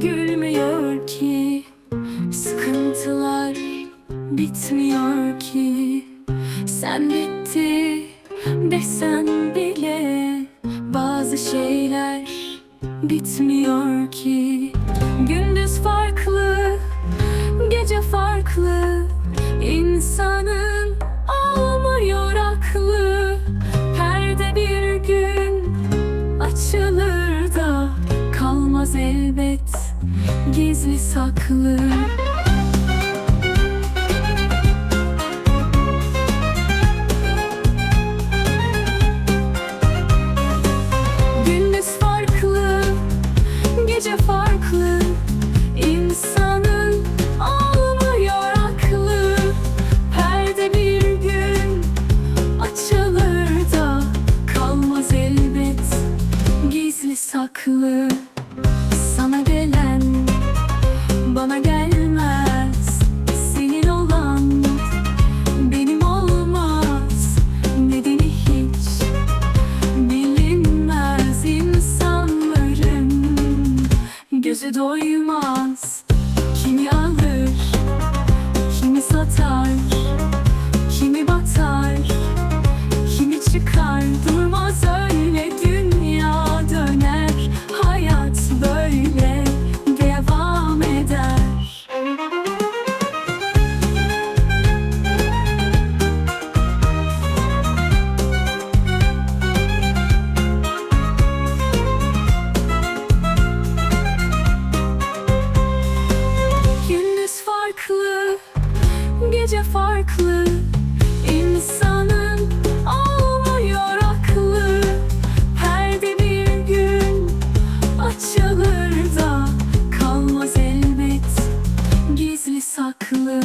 gülmüyor ki. Sıkıntılar bitmiyor ki. Sen bitti desen bile Bazı şeyler bitmiyor ki. Gündüz farklı, gece farklı. İnsanın almıyor aklı. Perde bir gün açılır gizli saklı gözü doymaz. Kimi alır, kimi satar Kimi batar, kimi çıkardı görece farklı. İnsanın olmuyor aklı. Perde bir gün açılır da Kalmaz elbet gizli saklı.